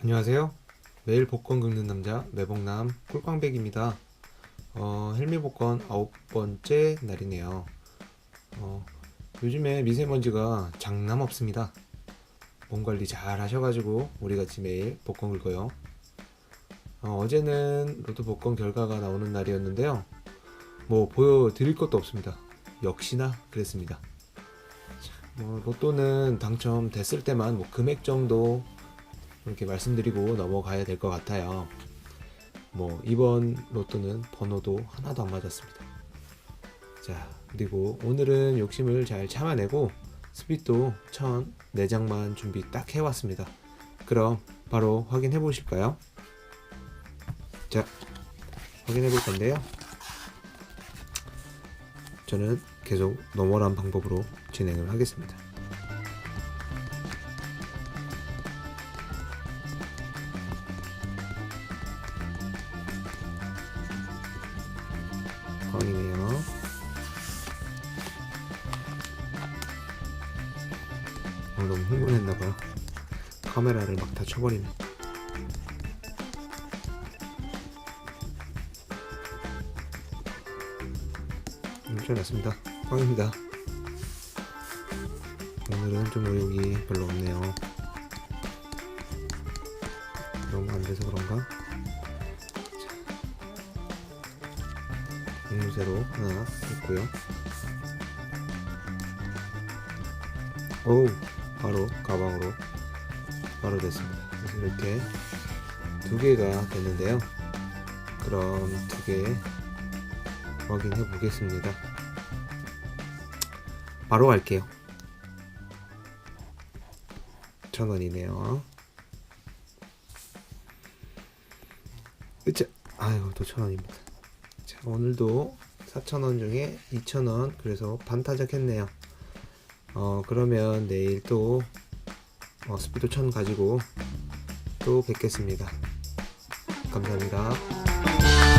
안녕하세요. 매일 복권 긁는 남자 매복남 꿀광백입니다. 어, 헬미 복권 아홉 번째 날이네요. 어, 요즘에 미세먼지가 장남 없습니다. 몸 관리 잘 하셔가지고 우리 같이 매일 복권 긁어요. 어, 어제는 로또 복권 결과가 나오는 날이었는데요. 뭐 보여드릴 것도 없습니다. 역시나 그랬습니다. 자, 뭐 로또는 당첨됐을 때만 뭐 금액 정도 이렇게 말씀드리고 넘어가야 될 것 같아요. 뭐 이번 로또는 번호도 하나도 안 맞았습니다. 자 그리고 오늘은 욕심을 잘 참아내고 스피도 천 4장만 준비 딱 해왔습니다. 그럼 바로 확인해 보실까요? 자 확인해 볼 건데요. 저는 계속 너멀한 방법으로 진행을 하겠습니다. 꽝이네요. 오늘 너무 흥분했나봐요. 카메라를 막 다 쳐버리네. 괜찮았습니다. 꽝입니다. 오늘은 좀 의욕이 별로 없네요. 너무 안 돼서 그런가? 앵무새로 하나 있고요. 오, 바로 가방으로 바로 됐습니다. 그래서 이렇게 두 개가 됐는데요. 그럼 두 개 확인해 보겠습니다. 바로 갈게요. 천 원이네요. 으쌰, 아유 또 천 원입니다. 자, 오늘도 4,000원 중에 2,000원 그래서 반 타작했네요. 어, 그러면 내일 또 어, 스피드 1000 가지고 또 뵙겠습니다. 감사합니다.